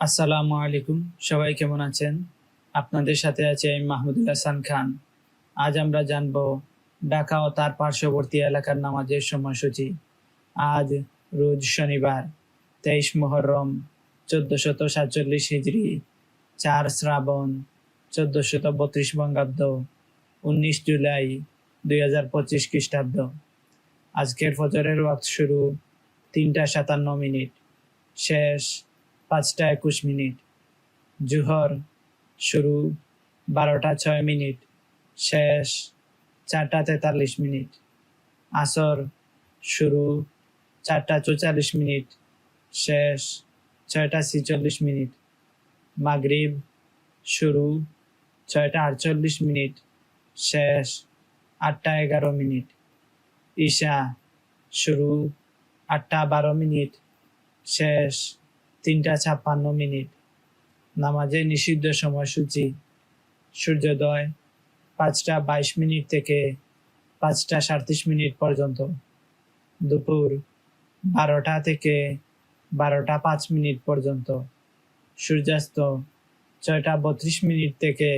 আসসালামু আলাইকুম। সবাই কেমন আছেন? আপনাদের সাথে আছে আমি মাহমুদুল হাসান খান। আজ আমরা জানব ঢাকা ও তার পার্শ্ববর্তী এলাকার নামাজের সময়সূচি। আজ রোজ শনিবার, তেইশ মোহরম চোদ্দশত সাতচল্লিশ হিজড়ি চার শ্রাবণ, চোদ্দশত বত্রিশ বঙ্গাব্দ, উনিশ জুলাই দুই হাজার পঁচিশ খ্রিস্টাব্দ। আজকের ফজরের ওয়াক্ত শুরু তিনটা সাতান্ন মিনিট। শেষ পাঁচটা একুশ মিনিট। জুহর শুরু বারোটা ছয় মিনিট, শেষ চারটা তেতাল্লিশ মিনিট, আসর শুরু চারটা চৌচল্লিশ মিনিট, শেষ ছয়টা ছিচল্লিশ মিনিট, মাগরিব শুরু ছয়টা আটচল্লিশ মিনিট, শেষ আটটা এগারো মিনিট, ঈশা শুরু আটটা বারো মিনিট, শেষ তিনটা ছাপ্পান্ন মিনিট। নামাজের নিষিদ্ধ সময়সূচি। সূর্যোদয় পাঁচটা বাইশ মিনিট থেকে পাঁচটা সাঁত্রিশ মিনিট পর্যন্ত। দুপুর বারোটা থেকে বারোটা পাঁচ মিনিট পর্যন্ত। সূর্যাস্ত ছয়টা বত্রিশ মিনিট থেকে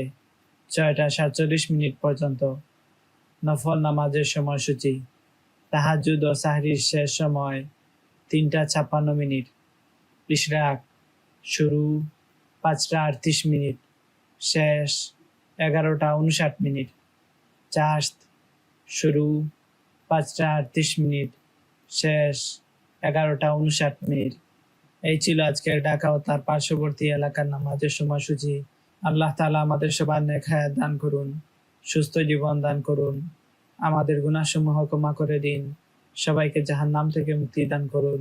ছয়টা সাতচল্লিশ মিনিট পর্যন্ত। নফল নামাজের সময়সূচি। তাহাজুদ ও সাহরির শেষ সময় তিনটা ছাপ্পান্ন মিনিট। ইশরাক শুরু, পাঁচটা আটত্রিশ মিনিট, শেষ, এগারোটা উনষাট মিনিট চাস্ত শুরু, পাঁচটা আটত্রিশ মিনিট, শেষ, এগারোটা উনষাট মিনিট। এই ছিল আজকের ঢাকা ও তার পার্শ্ববর্তী এলাকার নামাজের সময়সূচি। আল্লাহ তালা আমাদের সবার নেখায়াত দান করুন, সুস্থ জীবন দান করুন, আমাদের গুণাসমূহ ক্ষমা করে দিন, সবাইকে জাহান নাম থেকে মুক্তি দান করুন।